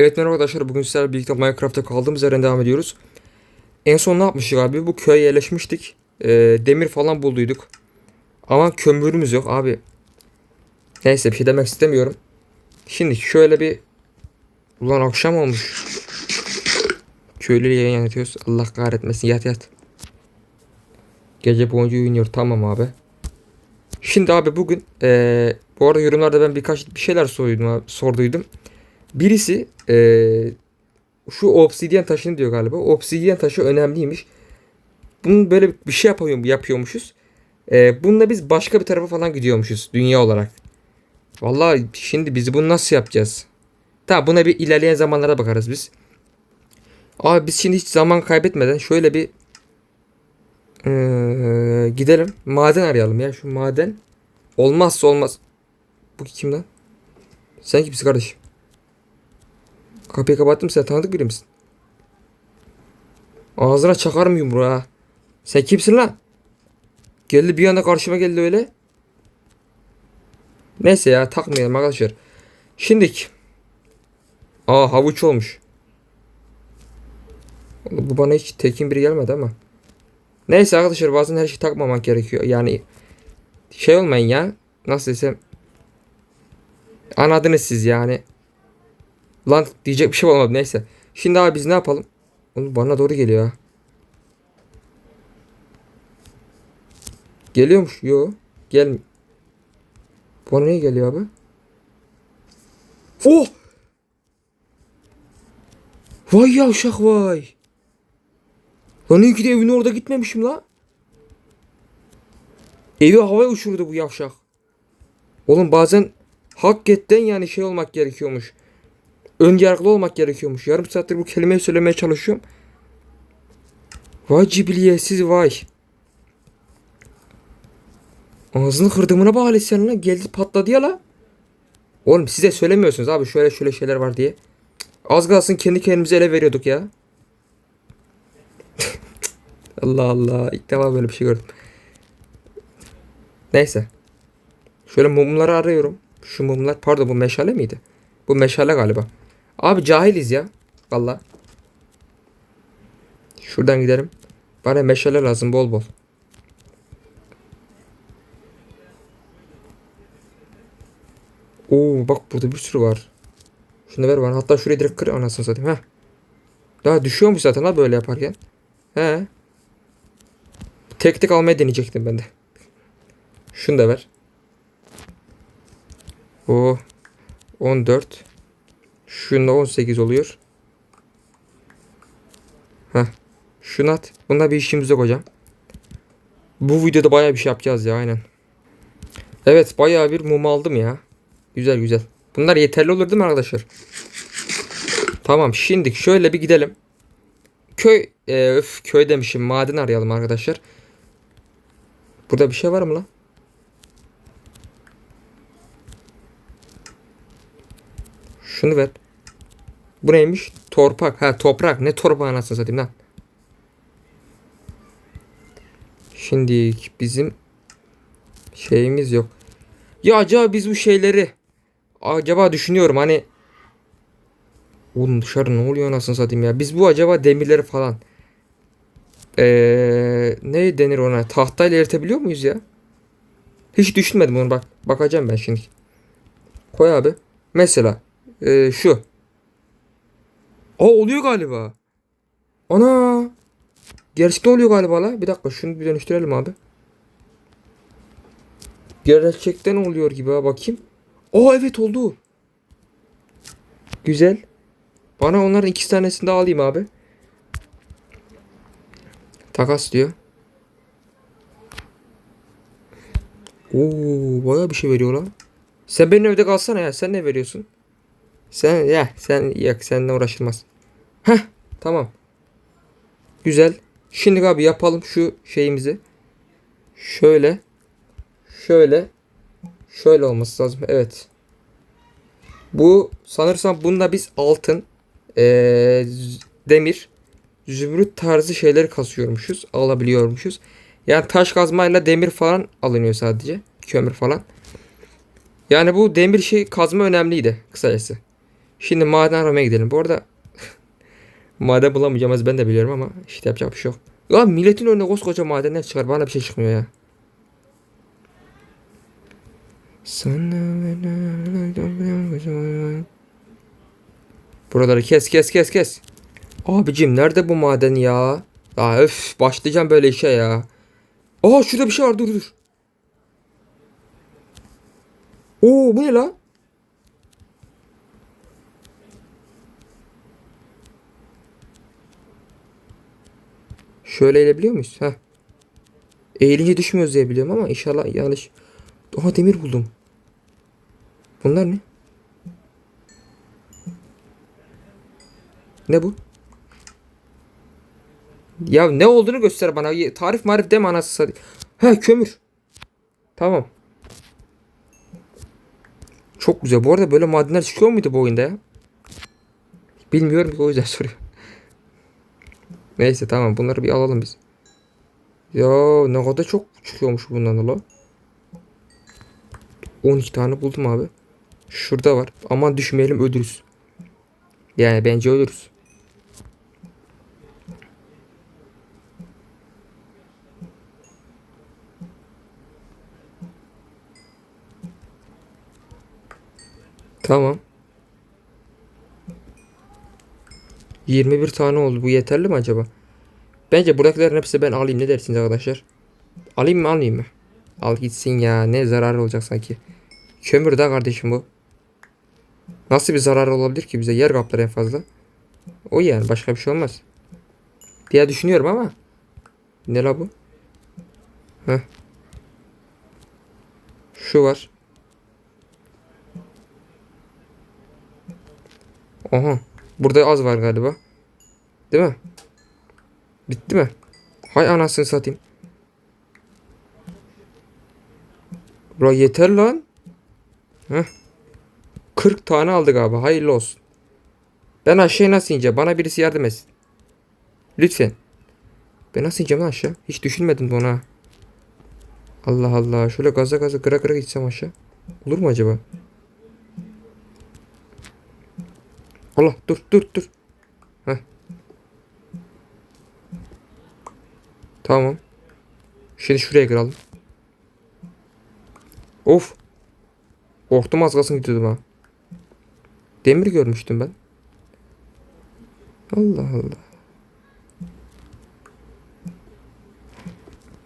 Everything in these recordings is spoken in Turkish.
Evet merhaba arkadaşlar bugün sizlerle birlikte Minecraft'ta kaldığımız yerden devam ediyoruz. En son ne yapmıştık abi? Bu köye yerleşmiştik. Ee, demir falan bulduyduk. Ama kömürümüz yok abi. Neyse bir şey demek istemiyorum. Şimdi şöyle bir... Ulan akşam olmuş. Köylüyle yayın yatıyoruz. Allah kahretmesin yat yat. Gece boyunca uyuyor tamam abi. Şimdi abi bugün ee, bu arada yorumlarda ben birkaç bir şeyler sordum abi, sorduydum. Birisi eee, şu obsidyen taşını diyor galiba. Obsidyen taşı önemliymiş. Bunun böyle bir şey yapıyor, yapıyormuşuz. Eee bununla biz başka bir tarafa falan gidiyormuşuz dünya olarak. Vallahi şimdi biz bunu nasıl yapacağız? Tamam buna bir ilerleyen zamanlara bakarız biz. Abi biz şimdi hiç zaman kaybetmeden şöyle bir eee, gidelim. Maden arayalım ya şu maden. Olmazsa olmaz. Bu kim lan? Sen kimsin kardeşim? Kapıyı kapattım sen tanıdık biri misin? Ağzına çakarım yumruğu ha. Sen kimsin lan? Geldi bir anda karşıma geldi öyle. Neyse ya takmayalım arkadaşlar. Şimdiki. Aa havuç olmuş. Bu bana hiç tekin biri gelmedi ama. Neyse arkadaşlar bazen her şeyi takmamak gerekiyor. Yani şey olmayın ya. Nasıl desem. Anladınız siz yani. Lan diyecek bir şey olmadı neyse. Şimdi abi biz ne yapalım? Oğlum bana doğru geliyor ha. Geliyormuş. Yo. Gel. Bana niye geliyor abi? Oh! Vay yavşak vay. Lan iyi ki de evin orada gitmemişim la. Evi havaya uçurdu bu yavşak. Oğlum bazen hakikaten yani şey olmak gerekiyormuş. Ön yargılı olmak gerekiyormuş. Yarım saattir bu kelimeyi söylemeye çalışıyorum. Vay cibiliyetsiz vay. Ağzını kırdığımına bak sen lan. Geldi patladı ya la. Oğlum size söylemiyorsunuz abi şöyle şöyle şeyler var diye. Az kalsın kendi kendimize ele veriyorduk ya. Allah Allah. İlk defa böyle bir şey gördüm. Neyse. Şöyle mumları arıyorum. Şu mumlar pardon bu meşale miydi? Bu meşale galiba. Abi cahiliz ya. Valla. Şuradan gidelim. Bana meşale lazım bol bol. Oo bak burada bir sürü var. Şunu ver bana. Hatta şurayı direkt kır anasını satayım. Heh. Daha düşüyormuş zaten ha böyle yaparken. He. Tek tek almaya deneyecektim ben de. Şunu da ver. O 14. Şunda 18 oluyor. Heh. Şunu at. Bunda bir işimiz yok hocam. Bu videoda bayağı bir şey yapacağız ya aynen. Evet bayağı bir mum aldım ya. Güzel güzel. Bunlar yeterli olur değil mi arkadaşlar? Tamam şimdi şöyle bir gidelim. Köy e, öf, köy demişim maden arayalım arkadaşlar. Burada bir şey var mı lan? Şunu ver. Bu neymiş? Torpak. Ha toprak. Ne torpağı anasını satayım lan. Şimdi bizim şeyimiz yok. Ya acaba biz bu şeyleri acaba düşünüyorum hani Oğlum dışarı ne oluyor anasını satayım ya. Biz bu acaba demirleri falan ee, ne denir ona? Tahtayla eritebiliyor muyuz ya? Hiç düşünmedim onu bak. Bakacağım ben şimdi. Koy abi. Mesela ee, şu. Aa oluyor galiba. Ana. Gerçekten oluyor galiba la. Bir dakika şunu bir dönüştürelim abi. Gerçekten oluyor gibi ha bakayım. Aa evet oldu. Güzel. Bana onların iki tanesini de alayım abi. Takas diyor. Oo, baya bir şey veriyor lan. Sen benim evde kalsana ya. Sen ne veriyorsun? Sen ya sen yak seninle uğraşılmaz. Heh tamam. Güzel. Şimdi abi yapalım şu şeyimizi. Şöyle. Şöyle. Şöyle olması lazım. Evet. Bu sanırsam bunda biz altın, ee, demir, zümrüt tarzı şeyleri kasıyormuşuz. Alabiliyormuşuz. Yani taş kazmayla demir falan alınıyor sadece. Kömür falan. Yani bu demir şey kazma önemliydi kısacası. Şimdi maden aramaya gidelim. Bu arada maden bulamayacağımız ben de biliyorum ama işte yapacak bir şey yok. Ya milletin önüne koskoca madenler çıkar. Bana bir şey çıkmıyor ya. Buraları kes kes kes kes. Abicim nerede bu maden ya? Aa öf başlayacağım böyle işe ya. Aa şurada bir şey var dur dur. Oo bu ne la? Şöyle eğilebiliyor muyuz? Heh. Eğilince düşmüyoruz diye biliyorum ama inşallah yanlış. Aha demir buldum. Bunlar ne? Ne bu? Ya ne olduğunu göster bana. Tarif marif deme anasını satayım. Ha kömür. Tamam. Çok güzel. Bu arada böyle madenler çıkıyor muydu bu oyunda ya? Bilmiyorum o yüzden soruyorum. Neyse tamam bunları bir alalım biz. Ya ne kadar çok çıkıyormuş bundan da la. 12 tane buldum abi. Şurada var. Aman düşmeyelim ölürüz. Yani bence ölürüz. Tamam. 21 tane oldu. Bu yeterli mi acaba? Bence buradakilerin hepsi ben alayım. Ne dersiniz arkadaşlar? Alayım mı almayayım mı? Al gitsin ya. Ne zararı olacak sanki. Kömür da kardeşim bu. Nasıl bir zarar olabilir ki bize? Yer kaplar en fazla. O yani başka bir şey olmaz. Diye düşünüyorum ama. Ne la bu? Heh. Şu var. Aha. Burada az var galiba. Değil mi? Bitti mi? Hay anasını satayım. Bura yeter lan. Heh. 40 tane aldık abi. Hayırlı olsun. Ben aşağıya nasıl ineceğim? Bana birisi yardım etsin. Lütfen. Ben nasıl ineceğim lan aşağı? Hiç düşünmedim de ona. Allah Allah. Şöyle gaza gaza kıra kıra gitsem aşağı. Olur mu acaba? Allah dur dur dur. Heh. Tamam. Şimdi şuraya kıralım. Of. Korktum az kalsın gidiyordum ha. Demir görmüştüm ben. Allah Allah.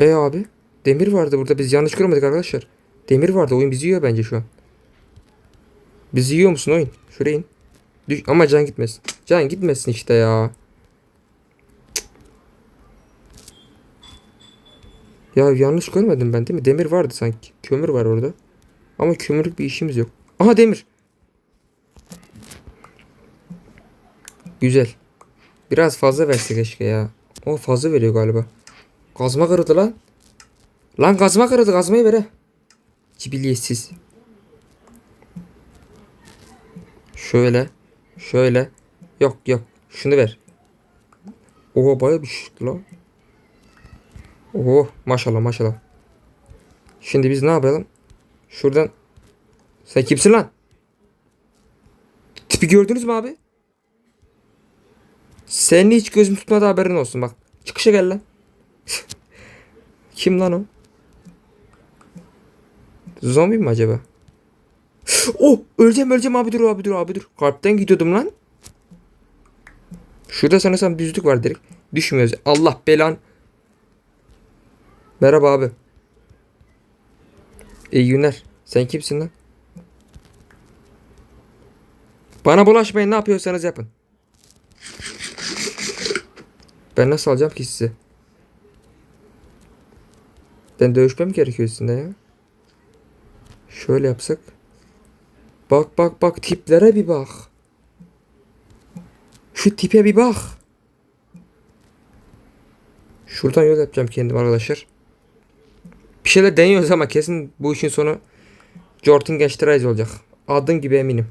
E abi. Demir vardı burada. Biz yanlış görmedik arkadaşlar. Demir vardı. Oyun bizi yiyor bence şu an. Bizi yiyor musun oyun? Şuraya in. Düş ama can gitmesin. Can gitmesin işte ya. Ya yanlış görmedim ben değil mi? Demir vardı sanki. Kömür var orada. Ama kömürlük bir işimiz yok. Aha demir. Güzel. Biraz fazla verse keşke ya. O fazla veriyor galiba. Kazma kırıldı lan. Lan kazma kırıldı. Kazmayı ver he. Cibiliyetsiz. Şöyle. Şöyle. Yok yok. Şunu ver. Oha baya bir şey lan. Oho maşallah maşallah. Şimdi biz ne yapalım? Şuradan. Sen kimsin lan? Tipi gördünüz mü abi? Senin hiç gözüm tutmadı haberin olsun bak. Çıkışa gel lan. Kim lan o? Zombi mi acaba? Oh öleceğim öleceğim abi dur abi dur abi dur. Kalpten gidiyordum lan. Şurada sanırsam düzlük var direkt. Düşmüyoruz. Allah belan. Merhaba abi. İyi günler. Sen kimsin lan? Bana bulaşmayın ne yapıyorsanız yapın. Ben nasıl alacağım ki sizi? Ben dövüşmem gerekiyor sizinle ya. Şöyle yapsak. Bak bak bak tiplere bir bak. Şu tipe bir bak. Şuradan yol yapacağım kendim arkadaşlar. Bir şeyler deniyoruz ama kesin bu işin sonu Jordan Geçtireyiz olacak. Adın gibi eminim.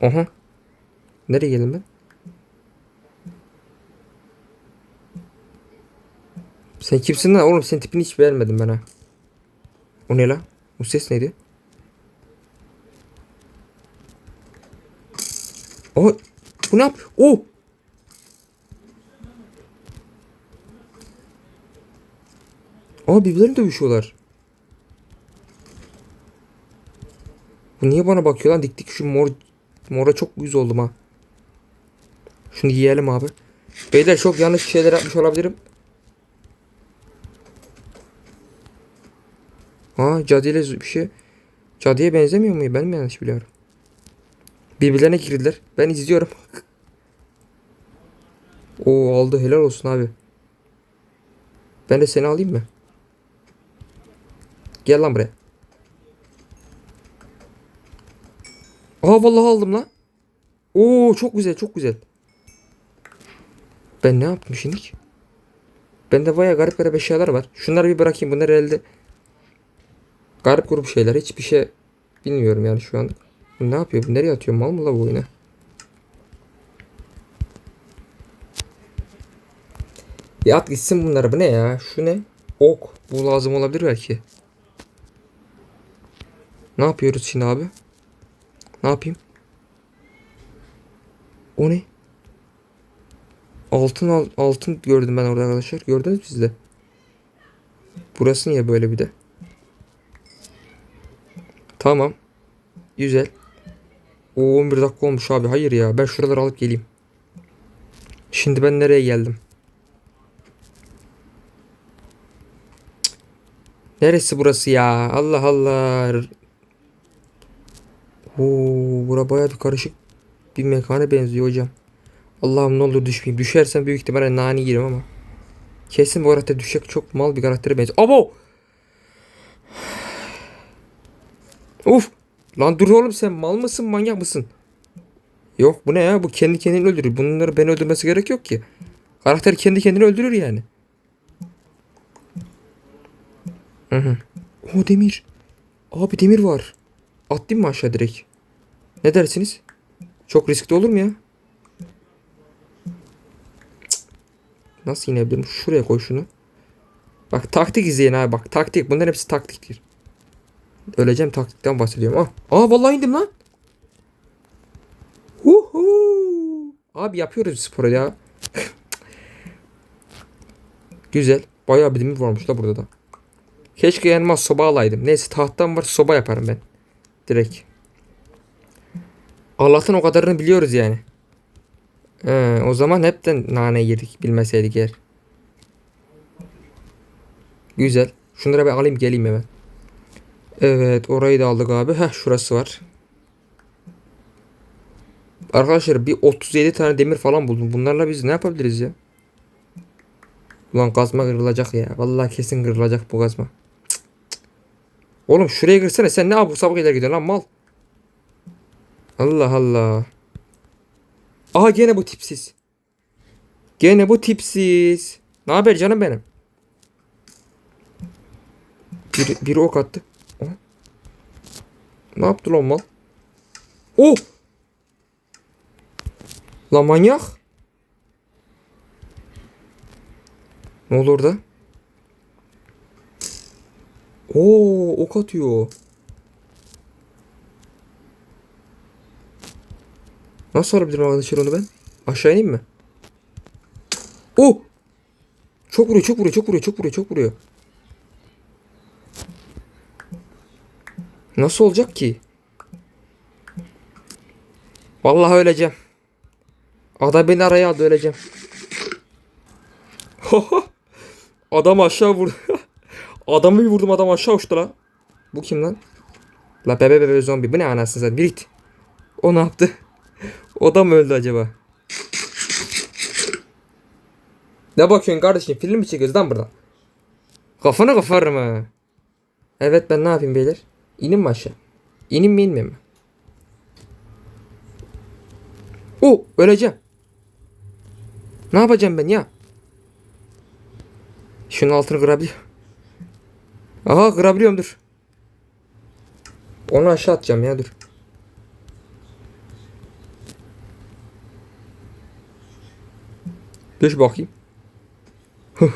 Aha. Nereye geldim ben? Sen kimsin lan oğlum? Senin tipini hiç beğenmedim ben ha. O ne la? O ses neydi? O bu ne yap? O Aa birbirlerini dövüşüyorlar. Bu niye bana bakıyor lan? Dik dik şu mor mora çok yüz oldum ha. Şunu yiyelim abi. Beyler çok yanlış şeyler yapmış olabilirim. Ha cadıyla bir şey. Cadıya benzemiyor mu? Ben mi yanlış biliyorum? Birbirlerine girdiler. Ben izliyorum. Oo aldı helal olsun abi. Ben de seni alayım mı? Gel lan buraya. Aa vallahi aldım lan. Oo çok güzel çok güzel. Ben ne yaptım şimdi? Bende baya garip garip eşyalar var. Şunları bir bırakayım. Bunlar elde garip grup şeyler. Hiçbir şey bilmiyorum yani şu an. Ne yapıyor? Nereye atıyor? Mal mı la bu oyuna? Ya at gitsin bunları. Bu ne ya? Şu ne? Ok. Bu lazım olabilir belki. Ne yapıyoruz şimdi abi? Ne yapayım? O ne? Altın al- altın gördüm ben orada arkadaşlar. Gördünüz mü siz de? Burası niye böyle bir de? Tamam. Güzel. O 11 dakika olmuş abi. Hayır ya. Ben şuraları alıp geleyim. Şimdi ben nereye geldim? Neresi burası ya? Allah Allah. Oo, bura baya bir karışık bir mekana benziyor hocam. Allah'ım ne olur düşmeyeyim. Düşersem büyük ihtimalle nani yerim ama. Kesin bu karakter düşecek çok mal bir karaktere benziyor. Abo! Uf! Lan dur oğlum sen mal mısın manyak mısın? Yok bu ne ya bu kendi kendini öldürür. Bunları beni öldürmesi gerek yok ki. Karakter kendi kendini öldürür yani. Hı hı. O demir. Abi demir var. Atlayayım mı aşağı direkt? Ne dersiniz? Çok riskli olur mu ya? Cık. Nasıl inebilirim? Şuraya koy şunu. Bak taktik izleyin abi bak. Taktik. Bunların hepsi taktiktir. Öleceğim taktikten bahsediyorum. Ah. Aa vallahi indim lan. Uhu. Abi yapıyoruz sporu ya. Güzel. Bayağı bir varmış da burada da. Keşke yanıma soba alaydım. Neyse tahttan var soba yaparım ben. Direkt. Allah'tan o kadarını biliyoruz yani. Ee, o zaman hepten nane yedik bilmeseydik eğer. Güzel. Şunları ben alayım geleyim hemen. Evet orayı da aldık abi. Heh şurası var. Arkadaşlar bir 37 tane demir falan buldum. Bunlarla biz ne yapabiliriz ya? Ulan kazma kırılacak ya. Vallahi kesin kırılacak bu kazma. Cık, cık. Oğlum şuraya girsene sen ne abuk sabuk ileri gidiyorsun lan mal. Allah Allah. Aha gene bu tipsiz. Gene bu tipsiz. Ne haber canım benim? Biri, biri ok attı. Ne yaptı lan mal? Oh! Lan manyak. Ne oldu orada? Oo, ok atıyor. Nasıl alabilirim arkadaşlar onu ben? Aşağı ineyim mi? Oh! Çok vuruyor, çok vuruyor, çok vuruyor, çok vuruyor, çok vuruyor. Nasıl olacak ki? Vallahi öleceğim. Adam beni araya aldı öleceğim. adam aşağı vurdu. Adamı bir vurdum adam aşağı uçtu la. Bu kim lan? La bebe bebe zombi. Bu ne anasını satayım? Birit. O ne yaptı? O da mı öldü acaba? Ne bakıyorsun kardeşim? Film mi çekiyoruz lan buradan? Kafanı kafarım ha. Evet ben ne yapayım beyler? İnim mi aşağı? İnim mi inmeyeyim mi? O öleceğim. Ne yapacağım ben ya? Şunun altını kırabiliyor. Aha kırabiliyorum dur. Onu aşağı atacağım ya dur. Düş bakayım.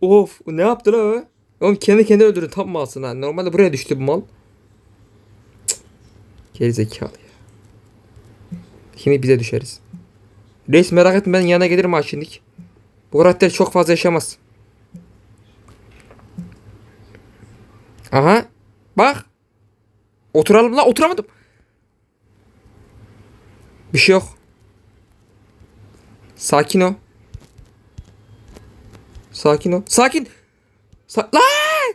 of ne yaptı la o? Oğlum kendi kendine öldürün tam malsın ha. Normalde buraya düştü bu mal. Cık. Gerizekalı ya. Şimdi bize düşeriz. Reis merak etme ben yanına gelirim ha şimdilik. Bu karakter çok fazla yaşamaz. Aha. Bak. Oturalım la oturamadım. Bir şey yok. Sakin ol. Sakin ol. Sakin. Sa Lan!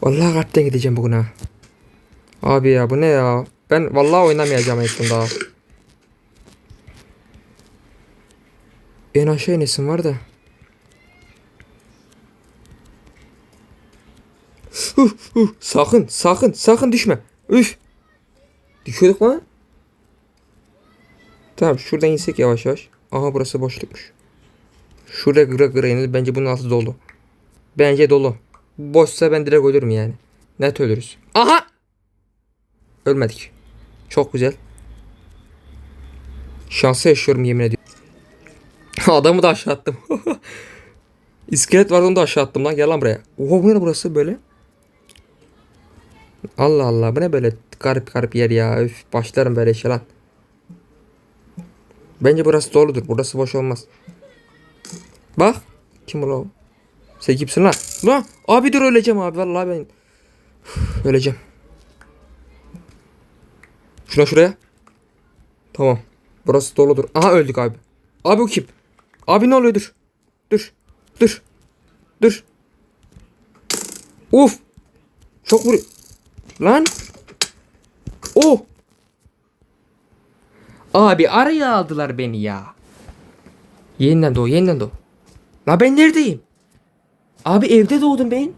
Vallahi kalpten gideceğim bugün ha. Abi ya bu ne ya? Ben vallahi oynamayacağım en sonunda. En aşağı inesim var da. Huh, huh, sakın sakın sakın düşme. Üf. Düşüyorduk lan. Tamam şuradan insek yavaş yavaş. Aha burası boşlukmuş. Şuraya gıra gıra inilir. Bence bunun altı dolu. Bence dolu. Boşsa ben direkt ölürüm yani. Net ölürüz. Aha! Ölmedik. Çok güzel. Şansı yaşıyorum yemin ediyorum. Adamı da aşağı attım. İskelet vardı onu da aşağı attım lan. Gel lan buraya. Oha bu ne burası böyle? Allah Allah bu ne böyle garip garip yer ya. Üf başlarım böyle işe lan. Bence burası doludur. Burası boş olmaz. Bak. Kim ulan o? Sen kimsin lan? Lan abi dur öleceğim abi. Vallahi ben Üf, öleceğim. Şuna şuraya. Tamam. Burası doludur. Aha öldük abi. Abi o kim? Abi ne oluyor dur. Dur. Dur. Dur. Uf. Çok vuruyor. Lan. Oh. Abi araya aldılar beni ya. Yeniden doğu, yeniden doğu. La ben neredeyim? Abi evde doğdum ben.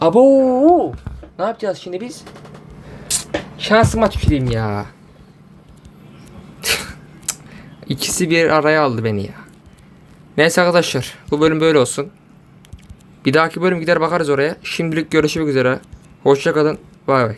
Abo. Ne yapacağız şimdi biz? Şansıma tüküreyim ya. İkisi bir araya aldı beni ya. Neyse arkadaşlar bu bölüm böyle olsun. Bir dahaki bölüm gider bakarız oraya. Şimdilik görüşmek üzere. Hoşçakalın. Bay bay.